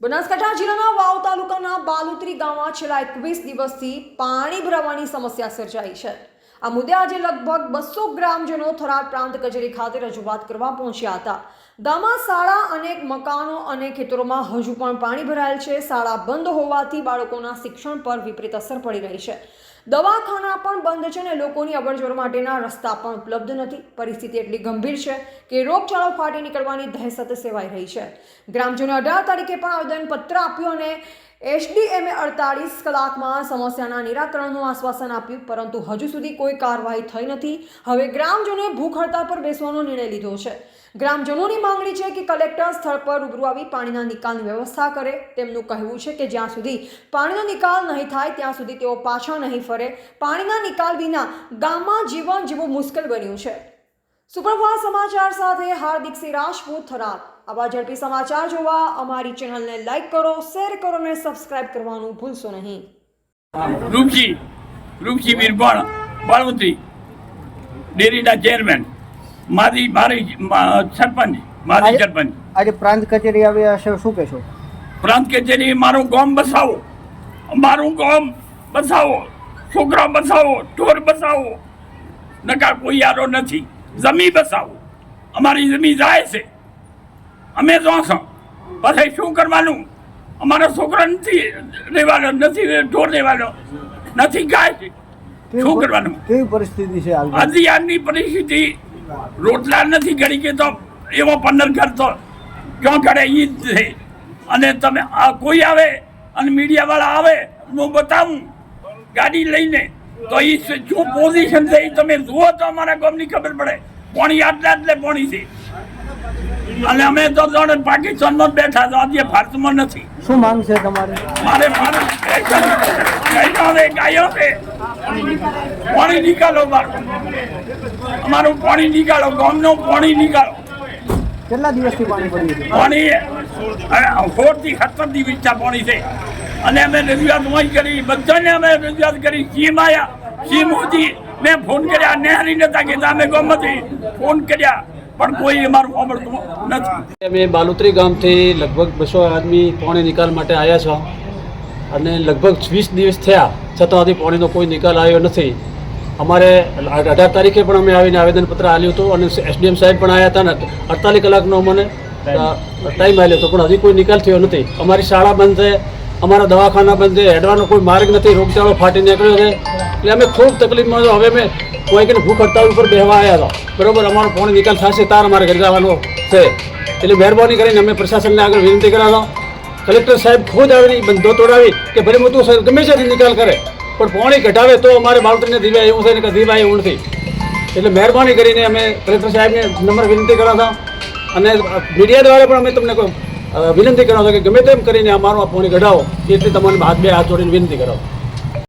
બનાસકાંઠા જિલ્લાના વાવ તાલુકાના બાલુત્રી ગામમાં છેલ્લા એકવીસ દિવસથી પાણી ભરાવાની સમસ્યા સર્જાઈ છે. આ મુદ્દે આજે લગભગ બસો ગ્રામજનો થરાદ પ્રાંત કચેરી ખાતે રજૂઆત કરવા પહોંચ્યા હતા. ગામમાં શાળા અનેક મકાનો અને ખેતરોમાં હજુ પણ પાણી ભરાયેલ છે. શાળા બંધ હોવાથી બાળકોના શિક્ષણ પર વિપરીત અસર પડી રહી છે. દવાખાના પણ બંધ છે અને લોકોની અવરજવર માટેના રસ્તા પણ ઉપલબ્ધ નથી. પરિસ્થિતિ એટલી ગંભીર છે કે રોગચાળો ફાટી નીકળવાની દહેશત સેવાઈ રહી છે. ગ્રામજનોએ અઢાર તારીખે પણ આવેદનપત્ર આપ્યું અને એસડીએમએ અડતાલીસ કલાકમાં સમસ્યાના નિરાકરણનું આશ્વાસન આપ્યું, પરંતુ હજુ સુધી કોઈ કાર્યવાહી થઈ નથી. હવે ગ્રામજનોએ ભૂખ હડતાળ પર બેસવાનો નિર્ણય લીધો છે. ગ્રામજનોની માંગણી છે કે કલેક્ટર સ્થળ પર રૂબરૂ આવી પાણીના નિકાલની વ્યવસ્થા કરે. તેમનું કહેવું છે કે જ્યાં સુધી પાણીનો નિકાલ નહીં થાય, ત્યાં સુધી તેઓ પાછા નહીં ફરે. પાણીના નિકાલ વિના ગામમાં જીવન જીવવું મુશ્કેલ બન્યું છે. સુપ્રભાત સમાચાર સાથે હાર્દિક સિંહ રાજપૂત થરાદ. આવા ઝડપી સમાચાર જોવા અમારી ચેનલને લાઈક કરો શેર કરો અને સબસ્ક્રાઇબ કરવાનું ભૂલશો નહીં. રૂપજી રૂપજી વીરભણ બળવંતરી ડેરીના ચેરમેન મારી મારી સરપંચ મારી સરપંચ. આજે પ્રાંત કચેરી આવ્યા હશે શું કહેશો? પ્રાંત કચેરી મારું ગામ બસાવો. મારું ગામ બસાવો છોકરા બસાવો ઢોર બસાવો. નકા કોઈ યારો નથી. જમી બસાવો. અમારી જમી જાય છે. અમે જોશું પછી શું કરવાનું? અમારા છોકરા નથી રહેવાનો નથી ઢોર લેવાનો નથી ગાય. શું કરવાનું? કેવી પરિસ્થિતિ છે હજી આજની પરિસ્થિતિ રોટલા નથી ઘડી કે તો એવો પંદર ઘર તો ક્યાં કરે એ જ છે. અને તમે આ કોઈ આવે અને મીડિયાવાળા આવે હું બતાવું. ગાડી લઈને તો એ શું પોઝિશન છે એ તમે જુઓ તો અમારા ગામની ખબર પડે. પોણી આટલા એટલે પોણી છે અને અમે તો જાણે પાકિસ્તાનમાં જ બેઠા તો આજે ભારતમાં નથી. શું માંગ છે તમારે? મારે મારે ગાયો છે. પાણી મારું અમારું પાણી નિકાલો ગામનું પાણી નીકાળો. કેટલા દિવસથી પાણી પડ્યું પાણી સોળથી સત્તર ત્યાં પાણી છે. અને અમે રજૂઆત વહી કરી, બધાને અમે રજૂઆત કરી સીએમ આયા સીમ મોદી મેં ફોન કર્યા નેહરી નતા કીધા, અમે ગમતી, ફોન કર્યા, પણ કોઈ અમારું સાંભળતું નથી. અમે બાલુત્રી ગામથી લગભગ બસો આદમી પાણી નિકાલ માટે આવ્યા છો. અને લગભગ વીસ દિવસ થયા, છતાં હજી પાણીનો કોઈ નિકાલ આવ્યો નથી. અમારે અઢાર તારીખે પણ અમે આવીને આવેદનપત્ર આપ્યું હતું અને એસડીએમ સાહેબ પણ આવ્યા હતા ને અડતાલીસ કલાકનો અમને ટાઈમ આવ્યો હતો પણ હજી કોઈ નિકાલ થયો નથી. અમારી શાળા બંધ છે, અમારા દવાખાના બંધ છે, હેડવાનો કોઈ માર્ગ નથી, રોગચાળો ફાટી નીકળ્યો છે. એટલે અમે ખૂબ તકલીફમાં હવે અમે કોઈ કે ભૂખ હડતાલ ઉપર બેહવા આવ્યા હતા બરોબર, અમારો ફોન નિકાલ થશે, તાર અમારે ઘરે જવાનો છે. એટલે મહેરબાની કરીને અમે પ્રશાસનને આગળ વિનંતી કરાવો કલેક્ટર સાહેબ ખુદ આવીને બંધો તોડાવી, કે ભલે મોટું સર ગમે છે નિકાલ કરે, પણ પાણી ઘટાવે તો અમારે બાળકોને દીવાય એવું છે ને કે દીવાય એવું નથી એટલે મહેરબાની કરીને અમે કલેક્ટર સાહેબને નંબર વિનંતી કરાવતા અને મીડિયા દ્વારા પણ અમે તમને વિનંતી કરવા કે ગમે તેમ કરીને અમારું આ પાણી કઢાવો એટલી તમને હાથ બે હાથ જોડીને વિનંતી કરાવો